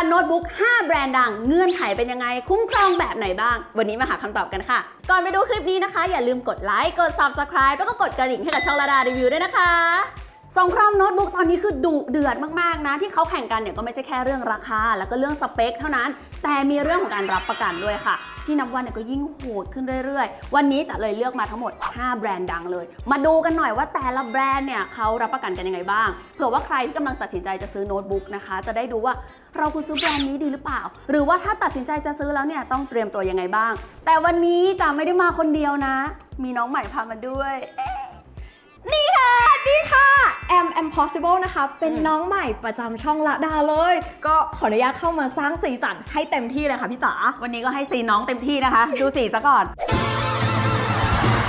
าโน้ตบุ๊ก 5 แบรนด์ดัง เงื่อนไขเป็นยังไง คุ้มครองแบบไหนบ้าง วันนี้มาหาคำตอบกันค่ะ ก่อนไปดูคลิปนี้นะคะ อย่าลืมกดไลค์ กด Subscribe แล้วก็กดกระดิ่งให้กับช่องระดารีวิวด้วยนะคะสงครามโน้ตบุ๊กตอนนี้คือดุเดือดมาก ๆ นะ ที่เขาแข่งกันเนี่ยก็ไม่ใช่แค่เรื่องราคา แล้วก็เรื่องสเปค เท่านั้น แต่มีเรื่องของการรับประกันด้วยค่ะ ที่นับวันเนี่ยก็ยิ่งโหดขึ้นเรื่อยๆ วันนี้จะเลยเลือกมาทั้งหมด 5 แบรนด์ดังเลย มาดูกันหน่อยว่าแต่ละแบรนด์เนี่ยเขารับประกันกันยังไงบ้าง เผื่อว่าใครที่กำลังตัดสินใจจะซื้อโน้ตบุ๊กนะคะ จะได้ดูว่าเราควรซื้อแบรนด์นี้ดีหรือเปล่า หรือว่าถ้าตัดสินใจจะซื้อแล้วเนี่ยต้องเตรียมตัวยังไงบ้าง แต่วันนี้จะไม่ได้มาคนเดียวนะ มีน้องใหม่พามาด้วย ค่ะนี่ค่ะ M M Possible นะคะ เป็นน้องใหม่ประจำช่องละดาเลย ก็ขออนุญาตเข้ามาสร้างสีสันให้เต็มที่เลยค่ะพี่จ๋าวันนี้ก็ให้สีน้องเต็มที่นะคะ ดูสีซะก่อน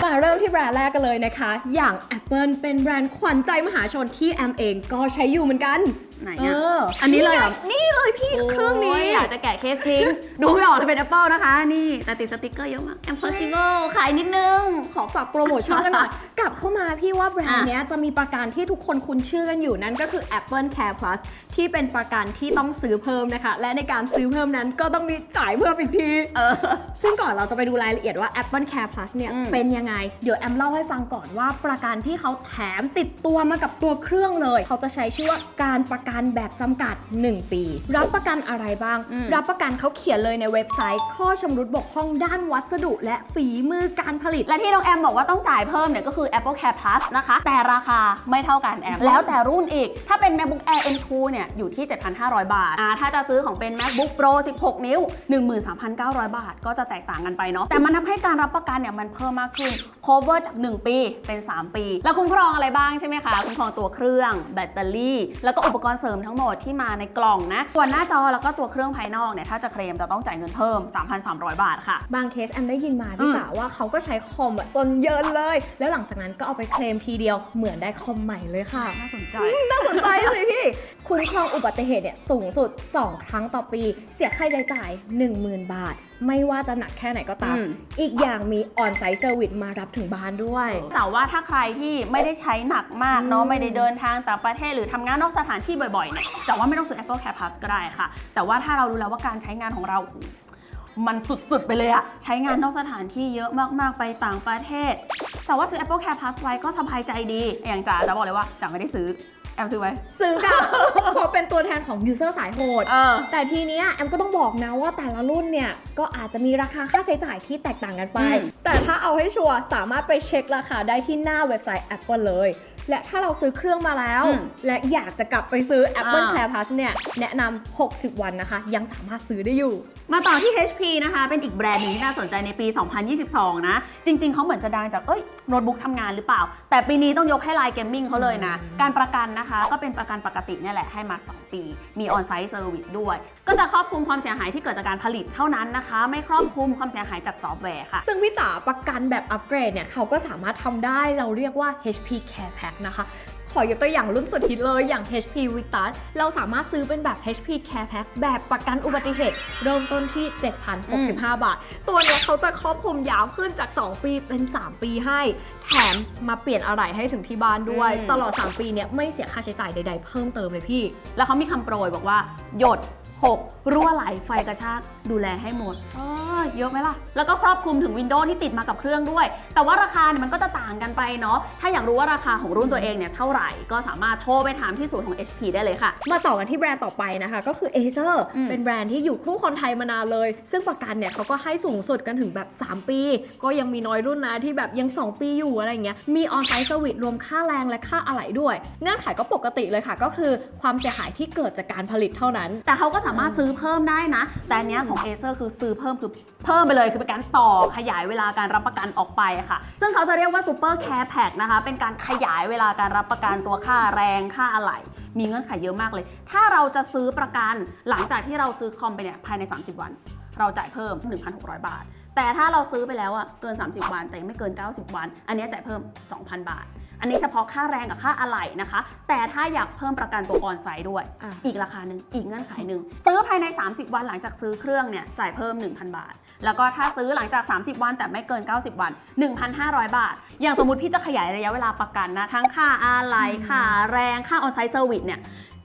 มาเริ่มที่แบรนด์แรกกันเลยนะคะ อย่าง Apple เป็นแบรนด์ขวัญใจมหาชนที่แอมเองก็ใช้อยู่เหมือนกัน ไหนเออะอ อันนี้เลยเหรอ นี่เลยพี่เครื่องนี้ โยอยากจะแกะเคสทิ้ง ดูไม่ออกเลยเป็น Apple นะคะ นี่แต่ติดสติกเกอร์เยอะมาก Impossible ขายนิดนึง ขอฝากโปรโมชั่นกันหน่อย กลับเข้ามาพี่ว่าแบรนด์อะเนี้ยจะมีประกันที่ทุกคนคุ้นชื่อกันอยู่นั่นก็คือ Apple Care Plus ที่เป็นประกันที่ต้องซื้อเพิ่มนะคะ และในการซื้อเพิ่มนั้นก็ต้องมีจ่ายเพิ่มอีกที เออ ซึ่งก่อนเราจะไปดูรายละเอียดว่า Apple Care Plus เนี่ยอืม เป็นยังไง เดี๋ยวแอมเล่าให้ฟังก่อนว่าประกันที่เขาแถมติดตัวมากับตัวเครื่องเลย เขาจะใช้ชื่อว่าการประกันแบบจำกัด 1 ปี รับประกันอะไรบ้างอืมรับประกันเขาเขียนเลยในเว็บไซต์ ข้อชำรุดบกพร่องด้านวัสดุ และฝีมือการผลิต และที่น้องแอมบอกว่าต้องจ่ายเพิ่มเนี่ยก็คือ Apple Care Plus นะคะ แต่ราคาไม่เท่ากันแอม แล้วแต่รุ่นอีก ถ้าเป็น MacBook Air M2 เนี่ยอยู่ที่ 7,500 บาทอ่าถ้าจะซื้อของเป็น MacBook Pro 16 นิ้ว 13,900 บาท ก็จะแตกต่างกันไปเนาะแต่มันทำให้การรับประกันเนี่ยมันเพิ่มมากขึ้น cover จาก 1 ปีเป็น 3 ปีแล้วคุ้มครองอะไรบ้างใช่ไหมคะ คุ้มครองตัวเครื่องแบตเตอรี่ แล้วก็อุปกรณ์เสริมทั้งหมดที่มาในกล่องนะส่วนหน้าจอแล้วก็ตัวเครื่องภายนอกเนี่ยถ้าจะเคลมจะต้องจ่ายเงินเพิ่ม 3,300 บาทค่ะ บางเคสแอมได้ยินมาพี่อืมจ๋าว่าเขาก็ใช้คอมอะจนเยินเลย แล้วหลังจากนั้นก็เอาไปเคลมทีเดียวเหมือนได้คอมใหม่เลยค่ะ น่าสนใจน่าสนใจสิพี่ คุ้มครองอุบัติเหตุเนี่ยสูงสุด 2 ครั้งต่อปี เสียค่าใช้จ่าย 10,000 บาท ไม่ว่าจะหนักแค่ไหนก็ตาม อืม อีกอย่างมีออนไซต์เซอร์วิสมารับถึงบ้านด้วย แต่ว่าถ้าใครที่ไม่ได้ใช้หนักมากเนาะอืมไม่ได้เดินทางต่างประเทศหรือทำงานนอกสถานที่บ่อยๆเนี่ยแต่ว่าไม่ต้องซื้อ Apple Care Plus ก็ได้ค่ะ แต่ว่าถ้าเรารู้แล้วว่าการใช้งานของเรามันสุดๆ ไปเลยอะใช้งานนอกสถานที่เยอะมากๆ ไปต่างประเทศ แต่ว่าซื้อ Apple Care Plus ไว้ก็สบายใจดี อย่างจ๋าจะบอกเลยว่าจ๋าไม่ได้ซื้อ แอมซื้อไว้ซื้อค่ะ เพราะเป็นตัวแทนของยูเซอร์สายโหด เออ แต่ทีเนี้ยแอมก็ต้องบอกนะว่าแต่ละรุ่นเนี่ย ก็อาจจะมีราคาค่าใช้จ่ายที่แตกต่างกันไป อืม แต่ถ้าเอาให้ชัวร์สามารถไปเช็คราคาได้ที่หน้าเว็บไซต์ Apple เลย และถ้าเราซื้อเครื่องมาแล้ว อืมและอยากจะกลับไปซื้อ Apple อ่า Care Plus เนี่ยแนะนำ 60 วันนะคะ ยังสามารถซื้อได้อยู่ มาต่อที่ HP นะคะ เป็นอีกแบรนด์หนึ่งที่น่าสนใจในปี 2022 นะ จริง ๆ เขาเหมือนจะดังจาก เอ้ย โน้ตบุ๊กทำงานหรือเปล่า แต่ปีนี้ต้องยกให้ไลน์เกมมิ่งเขาเลยนะ การประกันนะคะ ก็เป็นประกันปกติเนี่ยแหละให้มา 2 ปี มีออนไซต์เซอร์วิสด้วย ก็จะครอบคลุมความเสียหายที่เกิดจากการผลิตเท่านั้นนะคะ ไม่ครอบคลุมความเสียหายจากซอฟต์แวร์ค่ะ ซึ่งพี่จ๋าประกันแบบอัปเกรดเนี่ยเขาก็สามารถทำได้เราเรียกว่า HP Care Pack นะคะ ขอยกตัวอย่างรุ่นสุดฮิตเลยอย่าง HP Vitas เราสามารถซื้อเป็นแบบ HP Care Pack แบบประกันอุบัติเหตุ เริ่มต้นที่ 7,065 บาท ตัวเนี้ยเขาจะครอบคลุมยาวขึ้นจาก 2 ปีเป็น 3 ปีให้ แถมมาเปลี่ยนอะไรให้ถึงที่บ้านด้วยอืมตลอด 3 ปีเนี่ยไม่เสียค่าใช้จ่ายใด ๆ เพิ่มเติมเลยพี่ แล้วเขามีคำโปรยบอกว่าหยด 6 รั่วไหลไฟกระชากดูแลให้หมดเออเยอะไหมล่ะ แล้วก็ครอบคลุมถึงวินโดว์ที่ติดมากับเครื่องด้วย แต่ว่าราคาเนี่ยมันก็จะต่างกันไปเนาะถ้าอยากรู้ว่าราคาของรุ่นตัวเองเนี่ยเท่าไหร่ก็สามารถโทรไปถามที่ศูนย์ของ HP ได้เลยค่ะ มาต่อกันที่แบรนด์ต่อไปนะคะ ก็คือ Acer อืม เป็นแบรนด์ที่อยู่คู่คนไทยมานานเลย ซึ่งประกันเนี่ยเขาก็ให้สูงสุดกันถึงแบบ 3 ปี ก็ยังมีน้อยรุ่นนะที่แบบยัง 2 ปีอยู่อะไรอย่างเงี้ยมีออนไซต์เซอร์วิสรวมค่าแรงและค่าอะไหล่ด้วย เงื่อนไขก็ปกติเลยค่ะ ก็คือความเสียหายที่เกิดจากการผลิตเท่านั้น แต่เขาก็สาามารถซื้อเพิ่มได้นะ แต่อันเนี้ยของ Acer คือซื้อเพิ่มคือเพิ่มไปเลยคือเป็นการต่อขยายเวลาการรับประกันออกไปค่ะ ซึ่งเขาจะเรียกว่า Super Care Pack นะคะ เป็นการขยายเวลาการรับประกันตัวค่าแรงค่าอะไหล่มีเงื่อนไขเยอะมากเลย ถ้าเราจะซื้อประกันหลังจากที่เราซื้อคอมไปเนี่ยภายใน 30 วัน เราจ่ายเพิ่ม 1,600 บาท แต่ถ้าเราซื้อไปแล้วอะเกิน 30 วันแต่ยังไม่เกิน 90 วัน อันนี้จ่ายเพิ่ม 2,000 บาท อันนี้เฉพาะค่าแรงกับค่าอะไหล่นะคะ แต่ถ้าอยากเพิ่มประกันตัวออนไซต์ด้วย อะ อีกราคาหนึ่งอีกเงื่อนไขหนึ่งซื้อภายใน 30 วันหลังจากซื้อเครื่องเนี่ยจ่ายเพิ่ม 1,000 บาท แล้วก็ถ้าซื้อหลังจาก 30 วันแต่ไม่เกิน 90 วัน 1,500 บาท อย่างสมมุติพี่จะขยายระยะเวลาประกันนะ ทั้งค่าอะไหล่ค่าแรงค่าออนไซต์เซอร์วิสเนี่ย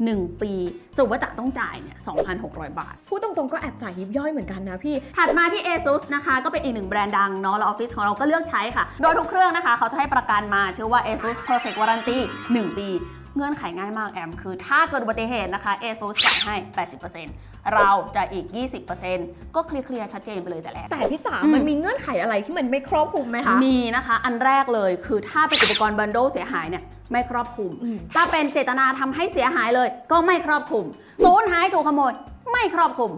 1 ปีสรุปว่าจะต้องจ่ายเนี่ย 2,600 บาท พูดตรงๆก็แอบจ่ายยิบย่อยเหมือนกันนะพี่ ถัดมาที่ ASUS นะคะ ก็เป็นอีกหนึ่งแบรนด์ดังเนาะแล้วออฟฟิศของเราก็เลือกใช้ค่ะ โดยทุกเครื่องนะคะ เขาจะให้ประกันมาชื่อว่า ASUS Perfect Warranty 1 ปี เงื่อนไขง่ายมากแอม คือถ้าเกิดอุบัติเหตุนะคะ ASUS จ่ายให้ 80%เราจะอีก 20%ก็เคลียร์ๆชัดเจนไปเลยแต่แรก แต่พี่จ๋าอืมมันมีเงื่อนไขอะไรที่มันไม่ครอบคลุมไหมคะ มีนะคะ อันแรกเลยคือถ้าเป็นอุปกรณ์บันโดเสียหายเนี่ยไม่ครอบคลุมอืมถ้าเป็นเจตนาทำให้เสียหายเลย ก็ไม่ครอบคลุม สูญหายถูกขโมย ไม่ครอบคลุม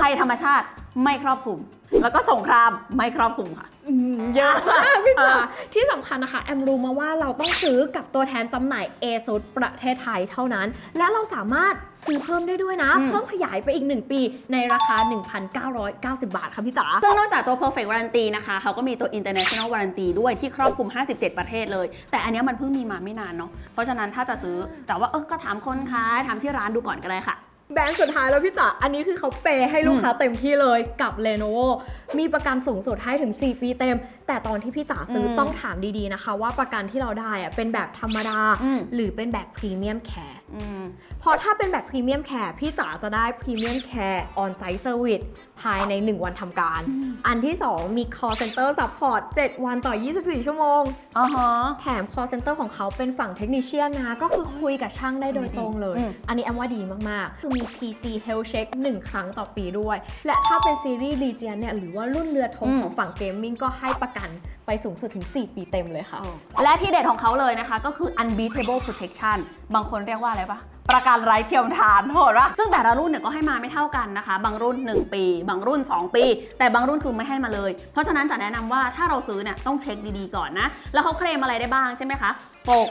ภัยธรรมชาติไม่ครอบคลุม แล้วก็สงครามไม่ครอบคลุมค่ะ อืมเยอะมากพี่จ๋าที่สำคัญนะคะ แอมรู้มาว่าเราต้องซื้อกับตัวแทนจำหน่าย ASUS ประเทศไทยเท่านั้น และเราสามารถซื้อเพิ่มได้ด้วยนะ อืม เพิ่มขยายไปอีก 1 ปีในราคา 1,990 บาทค่ะพี่จ๋า ซึ่งนอกจากตัว perfect warranty นะคะเขาก็มีตัว international warranty ด้วยที่ครอบคลุม 57 ประเทศเลย แต่อันเนี้ยมันเพิ่งมีมาไม่นานเนาะเพราะฉะนั้นถ้าจะซื้อแต่ว่าเออก็ถามคนขายถามที่ร้านดูก่อนก็ได้ค่ะ แบรนด์สุดท้ายแล้วพี่จ๋า อันนี้คือเขาเปย์ให้ลูกค้าเต็มที่เลยกับ Lenovo มีประกันสูงสุดให้ถึง 4 ปีเต็ม แต่ตอนที่พี่จ๋าซื้ออมต้องถามดีๆนะคะ ว่าประกันที่เราได้อะเป็นแบบธรรมดาอืมหรือเป็นแบบพรีเมียมแคร์ อืมเพราะถ้าเป็นแบบพรีเมียมแคร์พี่จ๋าจะได้พรีเมียมแคร์ออนไซต์เซอร์วิสภายใน 1 วันทำการ อันที่ 2 มี call center support 7 วันต่อ 24 ชั่วโมง อ๋อฮะ แถม call center ของเขาเป็นฝั่งเทคนิชเชียนนะ ก็คือคุยกับช่างได้โดยตรงเลย อืม อันนี้แอมว่าดีมาก ๆ คือมี PC Health Check 1 ครั้งต่อปีด้วย และถ้าเป็นซีรีส์ Legion เนี่ย หรือว่ารุ่นเรือธงของฝั่งเกมมิ่งก็ให้ประกันไปสูงสุดถึง 4 ปีเต็มเลยค่ะ และที่เด็ดของเขาเลยนะคะ ก็คือ unbeatable protection บางคนเรียกว่าอะไรปะประกันไร้เทียมทานโหดปะซึ่งแต่ละรุ่นเนี่ยก็ให้มาไม่เท่ากันนะคะ บางรุ่น 1 ปี บางรุ่น 2 ปี แต่บางรุ่นคือไม่ให้มาเลย เพราะฉะนั้นจะแนะนำว่าถ้าเราซื้อเนี่ยต้องเช็คดีๆก่อนนะ แล้วเขาเคลมอะไรได้บ้างใช่ไหมคะปก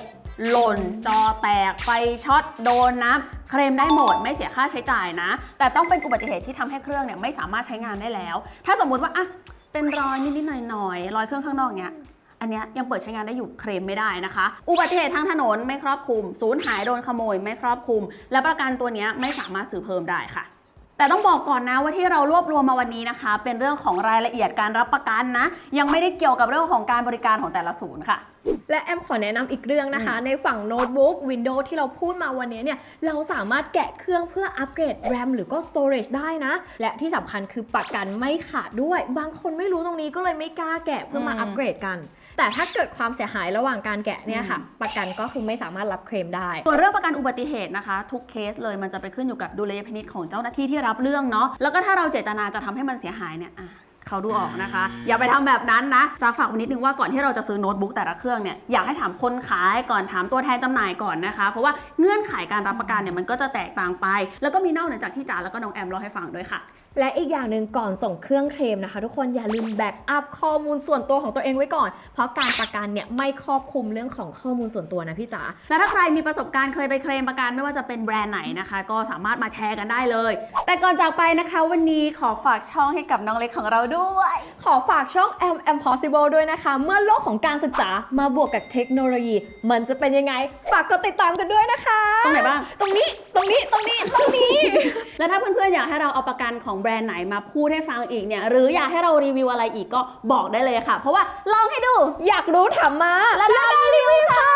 หล่น จอแตก ไฟช็อต โดนน้ำเคลมได้หมดไม่เสียค่าใช้จ่ายนะ แต่ต้องเป็นอุบัติเหตุที่ทำให้เครื่องเนี่ยไม่สามารถใช้งานได้แล้ว ถ้าสมมุติว่าอะเป็นรอยนิดๆหน่อยๆรอยเครื่องข้างนอกเนี้ย อันนี้ยังเปิดใช้งานได้อยู่เคลมไม่ได้นะคะ อุบัติเหตุทางถนนไม่ครอบคลุม ศูนย์หายโดนขโมยไม่ครอบคลุม และประกันตัวนี้ไม่สามารถซื้อเพิ่มได้ค่ะแต่ต้องบอกก่อนนะว่าที่เรารวบรวมมาวันนี้นะคะ เป็นเรื่องของรายละเอียดการรับประกันนะ ยังไม่ได้เกี่ยวกับเรื่องของการบริการของแต่ละศูนย์ค่ะและแอมขอแนะนำอีกเรื่องนะคะ ในฝั่งโน้ตบุ๊ก Windows ที่เราพูดมาวันนี้เนี่ย เราสามารถแกะเครื่องเพื่ออัปเกรด RAM หรือก็ Storage ได้นะ และที่สำคัญคือประกันไม่ขาดด้วย บางคนไม่รู้ตรงนี้ก็เลยไม่กล้าแกะเพื่อมาอืมอัปเกรดกัน แต่ถ้าเกิดความเสียหายระหว่างการแกะเนี่ยค่ะ ประกันก็คือไม่สามารถรับเคลมได้ ส่วนเรื่องประกันอุบัติเหตุนะคะ ทุกเคสเลยมันจะไปขึ้นอยู่กับดุลยพินิจของเจ้าหน้าที่ที่รับเรื่องเนาะแล้วก็ถ้าเราเจตนาจะทำให้มันเสียหายเนี่ยอะ เขาดูออกนะคะ อย่าไปทำแบบนั้นนะจะฝากนิดนึงว่าก่อนที่เราจะซื้อโน้ตบุ๊กแต่ละเครื่องเนี่ยอยากให้ถามคนขายก่อนถามตัวแทนจำหน่ายก่อนนะคะ เพราะว่าเงื่อนไขการรับประกันเนี่ยมันก็จะแตกต่างไป แล้วก็มีนอกเหนือจากที่จ๋าแล้วก็น้องแอมเล่าให้ฟังด้วยค่ะ และอีกอย่างหนึ่งก่อนส่งเครื่องเคลมนะคะ ทุกคนอย่าลืมแบ็กอัพข้อมูลส่วนตัวของตัวเองไว้ก่อน เพราะการประกันเนี่ยไม่ครอบคลุมเรื่องของข้อมูลส่วนตัวนะพี่จ๋าและถ้าใครมีประสบการณ์เคยไปเคลมประกันไม่ว่าจะเป็นแบรนด์ไหนนะคะ ก็สามารถมาแชร์กันได้เลย แต่ก่อนจากไปนะคะ วันนี้ขอฝากช่องให้กับน้องเล็กของเราด้วย ขอฝากช่อง M M Possible ด้วยนะคะ เมื่อโลกของการศึกษามาบวกกับเทคโนโลยี มันจะเป็นยังไงฝากกดติดตามกันด้วยนะคะตรงไหนบ้างตรงนี้ตรงนี้ตรงนี้ตรงนี้ และถ้าเพื่อนๆอยากให้เราเอาประกันของแบรนด์ไหนมาพูดให้ฟังอีกเนี่ยหรืออยากให้เรารีวิวอะไรอีกก็บอกได้เลยค่ะ เพราะว่าลองให้ดูอยากรู้ถามมาแล้วเรารีวิวค่ะ